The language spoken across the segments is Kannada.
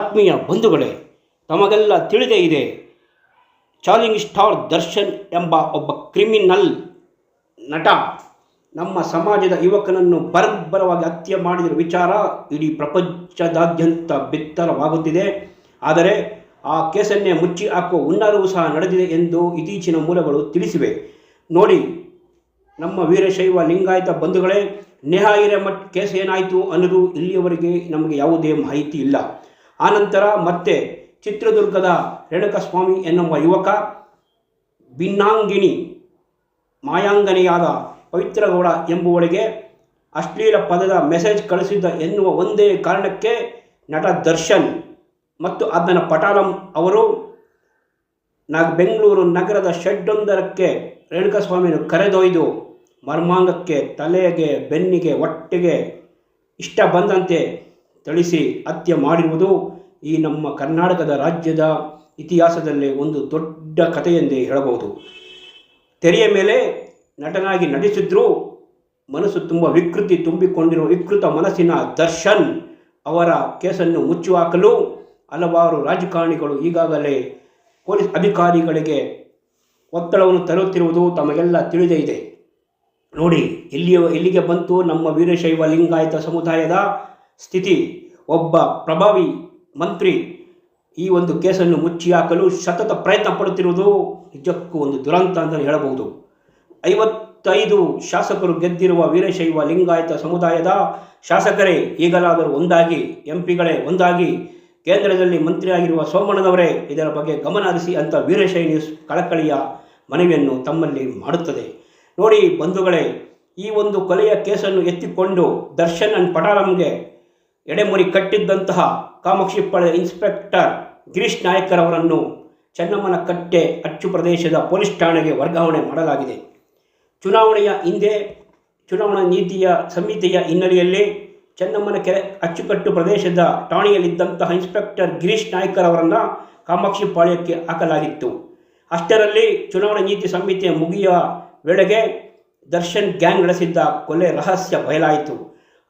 ಆತ್ಮೀಯ ಬಂಧುಗಳೇ, ತಮಗೆಲ್ಲ ತಿಳಿದೇ ಇದೆ ಚಾಲಿಂಗ್ ಸ್ಟಾರ್ ದರ್ಶನ್ ಎಂಬ ಒಬ್ಬ ಕ್ರಿಮಿನಲ್ ನಟ ನಮ್ಮ ಸಮಾಜದ ಯುವಕನನ್ನು ಬರ್ಬರವಾಗಿ ಹತ್ಯೆ ಮಾಡಿದ ವಿಚಾರ ಇಡೀ ಪ್ರಪಂಚದಾದ್ಯಂತ ಬಿತ್ತರವಾಗುತ್ತಿದೆ. ಆದರೆ ಆ ಕೇಸನ್ನೇ ಮುಚ್ಚಿ ಹಾಕುವ ಹುನ್ನಾರವೂ ಸಹ ನಡೆದಿದೆ ಎಂದು ಇತ್ತೀಚಿನ ಮೂಲಗಳು ತಿಳಿಸಿವೆ. ನೋಡಿ, ನಮ್ಮ ವೀರಶೈವ ಲಿಂಗಾಯತ ಬಂಧುಗಳೇ, ನೇಹಾ ಹಿರೇಮಠ್ ಕೇಸ್ ಏನಾಯಿತು ಅನ್ನೋದು ಇಲ್ಲಿಯವರೆಗೆ ನಮಗೆ ಯಾವುದೇ ಮಾಹಿತಿ ಇಲ್ಲ. ಆನಂತರ ಮತ್ತೆ ಚಿತ್ರದುರ್ಗದ ರೇಣುಕಸ್ವಾಮಿ ಎನ್ನುವ ಯುವಕ ಭಿನ್ನಾಂಗಿಣಿ ಮಾಯಾಂಗನೆಯಾದ ಪವಿತ್ರಗೌಡ ಎಂಬುವಳಿಗೆ ಅಶ್ಲೀಲ ಪದದ ಮೆಸೇಜ್ ಕಳಿಸಿದ್ದ ಎನ್ನುವ ಒಂದೇ ಕಾರಣಕ್ಕೆ ನಟ ದರ್ಶನ್ ಮತ್ತು ಅದನ ಪಟಾಲಂ ಅವರು ನ ಬೆಂಗಳೂರು ನಗರದ ಶೆಡ್ಡೊಂದರಕ್ಕೆ ರೇಣುಕಸ್ವಾಮಿಯನ್ನು ಕರೆದೊಯ್ದು ಮರ್ಮಾಂಗಕ್ಕೆ ತಲೆಗೆ, ಬೆನ್ನಿಗೆ ಒಟ್ಟಿಗೆ ಇಷ್ಟ ಬಂದಂತೆ ಥಳಿಸಿ ಹತ್ಯೆ ಮಾಡಿರುವುದು ಈ ನಮ್ಮ ಕರ್ನಾಟಕದ ರಾಜ್ಯದ ಇತಿಹಾಸದಲ್ಲೇ ಒಂದು ದೊಡ್ಡ ಕಥೆಯೆಂದೇ ಹೇಳಬಹುದು. ತೆರೆಯ ಮೇಲೆ ನಟನಾಗಿ ನಟಿಸಿದ್ರೂ ಮನಸ್ಸು ತುಂಬ ವಿಕೃತಿ ತುಂಬಿಕೊಂಡಿರುವ ವಿಕೃತ ಮನಸ್ಸಿನ ದರ್ಶನ್ ಅವರ ಕೇಸನ್ನು ಮುಚ್ಚು ಹಾಕಲು ಹಲವಾರು ರಾಜಕಾರಣಿಗಳು ಈಗಾಗಲೇ ಪೊಲೀಸ್ ಅಧಿಕಾರಿಗಳಿಗೆ ಒತ್ತಡವನ್ನು ತರುತ್ತಿರುವುದು ತಮಗೆಲ್ಲ ತಿಳಿದೇ ಇದೆ. ನೋಡಿ, ಇಲ್ಲಿಯ, ಇಲ್ಲಿಗೆ ಬಂತು ನಮ್ಮ ವೀರಶೈವ ಲಿಂಗಾಯತ ಸಮುದಾಯದ ಸ್ಥಿತಿ. ಒಬ್ಬ ಪ್ರಭಾವಿ ಮಂತ್ರಿ, ಈ ಒಂದು ಕೇಸನ್ನು ಮುಚ್ಚಿ ಹಾಕಲು ಸತತ ಪ್ರಯತ್ನ ಪಡುತ್ತಿರುವುದು ನಿಜಕ್ಕೂ ಒಂದು ದುರಂತ ಅಂತ ಹೇಳಬಹುದು. ಐವತ್ತೈದು ಶಾಸಕರು ಗೆದ್ದಿರುವ ವೀರಶೈವ ಲಿಂಗಾಯತ ಸಮುದಾಯದ ಶಾಸಕರೇ, ಈಗಲಾದರೂ ಒಂದಾಗಿ ಎಂ ಪಿಗಳೇ ಒಂದಾಗಿ, ಕೇಂದ್ರದಲ್ಲಿ ಮಂತ್ರಿಯಾಗಿರುವ ಸೋಮಣ್ಣನವರೇ, ಇದರ ಬಗ್ಗೆ ಗಮನ ಹರಿಸಿ ಅಂತ ವೀರಶೈವ ಕಳಕಳಿಯ ಮನವಿಯನ್ನು ತಮ್ಮಲ್ಲಿ ಮಾಡುತ್ತದೆ. ನೋಡಿ ಬಂಧುಗಳೇ, ಈ ಒಂದು ಕೊಲೆಯ ಕೇಸನ್ನು ಎತ್ತಿಕೊಂಡು ದರ್ಶನ್ ಅಂಡ್ ಪಟಾಲಂಗೆ ಎಡೆಮುರಿ ಕಟ್ಟಿದ್ದಂತಹ ಕಾಮಾಕ್ಷಿಪ್ಪಳೆ ಇನ್ಸ್ಪೆಕ್ಟರ್ ಗಿರೀಶ್ ನಾಯಕರವರನ್ನು ಚೆನ್ನಮ್ಮನ ಕಟ್ಟೆ ಅಚ್ಚು ಪ್ರದೇಶದ ಪೊಲೀಸ್ ಠಾಣೆಗೆ ವರ್ಗಾವಣೆ ಮಾಡಲಾಗಿದೆ. ಚುನಾವಣೆಯ ಹಿಂದೆ, ಚುನಾವಣಾ ನೀತಿಯ ಸಂಹಿತೆಯ ಹಿನ್ನೆಲೆಯಲ್ಲಿ ಚೆನ್ನಮ್ಮನ ಕೆರೆ ಅಚ್ಚುಕಟ್ಟು ಪ್ರದೇಶದ ಠಾಣೆಯಲ್ಲಿದ್ದಂತಹ ಇನ್ಸ್ಪೆಕ್ಟರ್ ಗಿರೀಶ್ ನಾಯ್ಕರ್ ಅವರನ್ನು ಕಾಮಾಕ್ಷಿ ಪಾಳ್ಯಕ್ಕೆ ಹಾಕಲಾಗಿತ್ತು. ಅಷ್ಟರಲ್ಲಿ ಚುನಾವಣಾ ನೀತಿ ಸಂಹಿತೆ ಮುಗಿಯುವ ವೇಳೆಗೆ ದರ್ಶನ್ ಗ್ಯಾಂಗ್ ನಡೆಸಿದ್ದ ಕೊಲೆ ರಹಸ್ಯ ಬಯಲಾಯಿತು.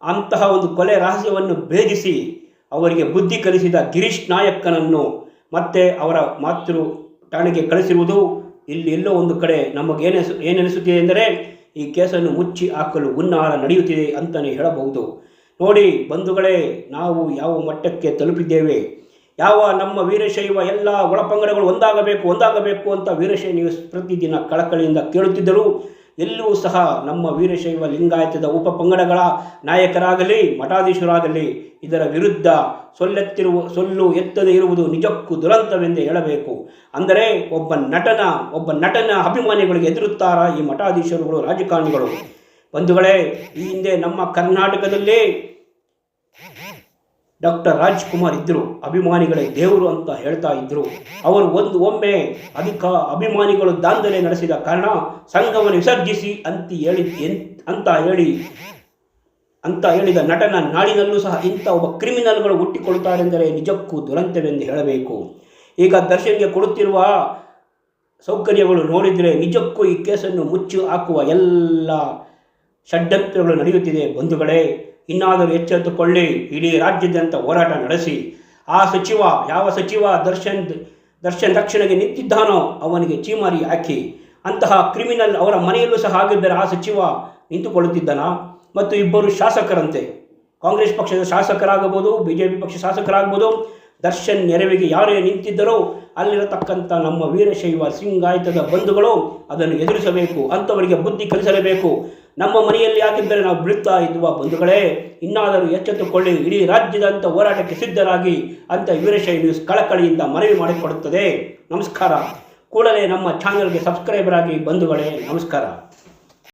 ಅಂತಹ ಒಂದು ಕೊಲೆ ರಹಸ್ಯವನ್ನು ಭೇದಿಸಿ ಅವರಿಗೆ ಬುದ್ಧಿ ಕಲಿಸಿದ ಗಿರೀಶ್ ನಾಯಕ್ಕನನ್ನು ಮತ್ತೆ ಅವರ ಮಾತೃ ಠಾಣೆಗೆ ಕಳಿಸಿರುವುದು ಇಲ್ಲಿ ಎಲ್ಲೋ ಒಂದು ಕಡೆ ನಮಗೆ ನಮಗೇನೆಸು ಏನೆನಿಸುತ್ತಿದೆ ಎಂದರೆ ಈ ಕೇಸನ್ನು ಮುಚ್ಚಿ ಹಾಕಲು ಹುನ್ನಾರ ನಡೆಯುತ್ತಿದೆ ಅಂತಲೇ ಹೇಳಬಹುದು. ನೋಡಿ ಬಂಧುಗಳೇ, ನಾವು ಯಾವ ಮಟ್ಟಕ್ಕೆ ತಲುಪಿದ್ದೇವೆ? ಯಾವ ನಮ್ಮ ವೀರಶೈವ ಎಲ್ಲ ಒಳಪಂಗಡಗಳು ಒಂದಾಗಬೇಕು ಒಂದಾಗಬೇಕು ಅಂತ ವೀರಶೈವ ನ್ಯೂಸ್ ಪ್ರತಿದಿನ ಕಳಕಳಿಯಿಂದ ಕೇಳುತ್ತಿದ್ದರು. ಎಲ್ಲೂ ಸಹ ನಮ್ಮ ವೀರಶೈವ ಲಿಂಗಾಯತದ ಉಪ ಪಂಗಡಗಳ ನಾಯಕರಾಗಲಿ, ಮಠಾಧೀಶರಾಗಲಿ, ಇದರ ವಿರುದ್ಧ ಸೊಲ್ಲೆತ್ತಿರುವ, ಸೊಲ್ಲು ಎತ್ತದೇ ಇರುವುದು ನಿಜಕ್ಕೂ ದುರಂತವೆಂದೇ ಹೇಳಬೇಕು. ಅಂದರೆ ಒಬ್ಬ ನಟನ ಒಬ್ಬ ನಟನ ಅಭಿಮಾನಿಗಳಿಗೆ ಎದುರುತ್ತಾರ ಈ ಮಠಾಧೀಶರುಗಳು, ರಾಜಕಾರಣಿಗಳು? ಬಂಧುಗಳೇ, ಈ ಹಿಂದೆ ನಮ್ಮ ಕರ್ನಾಟಕದಲ್ಲಿ ಡಾಕ್ಟರ್ ರಾಜ್ಕುಮಾರ್ ಇದ್ದರು ಅಭಿಮಾನಿಗಳೇ ದೇವರು ಅಂತ ಹೇಳ್ತಾ ಇದ್ದರು ಅವರು ಒಂದು ಒಮ್ಮೆ ಅಧಿಕ ಅಭಿಮಾನಿಗಳು ದಾಂಧಲೆ ನಡೆಸಿದ ಕಾರಣ ಸಂಘವನ್ನು ವಿಸರ್ಜಿಸಿ ಅಂತ ಹೇಳಿ ಅಂತ ಹೇಳಿ, ಅಂತ ಹೇಳಿದ ನಟನ ನಾಡಿನಲ್ಲೂ ಸಹ ಇಂಥ ಒಬ್ಬ ಕ್ರಿಮಿನಲ್ಗಳು ಹುಟ್ಟಿಕೊಳ್ತಾರೆಂದರೆ ನಿಜಕ್ಕೂ ದುರಂತವೆಂದು ಹೇಳಬೇಕು. ಈಗ ದರ್ಶನ್ಗೆ ಕೊಡುತ್ತಿರುವ ಸೌಕರ್ಯಗಳು ನೋಡಿದರೆ ನಿಜಕ್ಕೂ ಈ ಕೇಸನ್ನು ಮುಚ್ಚಿ ಹಾಕುವ ಎಲ್ಲ ಷಡ್ಯಂತ್ರಗಳು ನಡೆಯುತ್ತಿದೆ ಬಂಧುಗಳೇ. ಇನ್ನಾದರೂ ಎಚ್ಚೆತ್ತುಕೊಳ್ಳಿ. ಇಡೀ ರಾಜ್ಯಾದ್ಯಂತ ಹೋರಾಟ ನಡೆಸಿ. ಆ ಸಚಿವ, ಯಾವ ಸಚಿವ ದರ್ಶನ್ ದರ್ಶನ್ ರಕ್ಷಣೆಗೆ ನಿಂತಿದ್ದಾನೋ ಅವನಿಗೆ ಚೀಮಾರಿ ಹಾಕಿ. ಅಂತಹ ಕ್ರಿಮಿನಲ್ ಅವರ ಮನೆಯಲ್ಲೂ ಸಹ ಆಗಿದ್ದರೆ ಆ ಸಚಿವ ನಿಂತುಕೊಳ್ಳುತ್ತಿದ್ದನ? ಮತ್ತು ಇಬ್ಬರು ಶಾಸಕರಂತೆ. ಕಾಂಗ್ರೆಸ್ ಪಕ್ಷದ ಶಾಸಕರಾಗಬಹುದು ಬಿ ಜೆ ಪಿ ಪಕ್ಷ ಶಾಸಕರಾಗಬಹುದು. ದರ್ಶನ್ ನೆರವಿಗೆ ಯಾರೇ ನಿಂತಿದ್ದರೋ ಅಲ್ಲಿರತಕ್ಕಂಥ ನಮ್ಮ ವೀರಶೈವ ಸಿಂಗಾಯತದ ಬಂಧುಗಳು ಅದನ್ನು ಎದುರಿಸಬೇಕು, ಅಂಥವರಿಗೆ ಬುದ್ಧಿ ಕಲಿಸಲೇಬೇಕು. ನಮ್ಮ ಮನೆಯಲ್ಲಿ ಆಗಿದ್ದರೆ ನಾವು ಬೀಳ್ತಾ ಇದ್ದುವ ಬಂಧುಗಳೇ, ಇನ್ನಾದರೂ ಎಚ್ಚೆತ್ತುಕೊಳ್ಳಿ, ಇಡೀ ರಾಜ್ಯದಂತ ಹೋರಾಟಕ್ಕೆ ಸಿದ್ಧರಾಗಿ ಅಂತ ವೀರಶೈಲಿ ನ್ಯೂಸ್ ಕಳಕಳಿಯಿಂದ ಮನವಿ ಮಾಡಿಕೊಡುತ್ತದೆ. ನಮಸ್ಕಾರ. ಕೂಡಲೇ ನಮ್ಮ ಚಾನಲ್ಗೆ ಸಬ್ಸ್ಕ್ರೈಬರ್ ಆಗಿ ಬಂಧುಗಳೇ, ನಮಸ್ಕಾರ.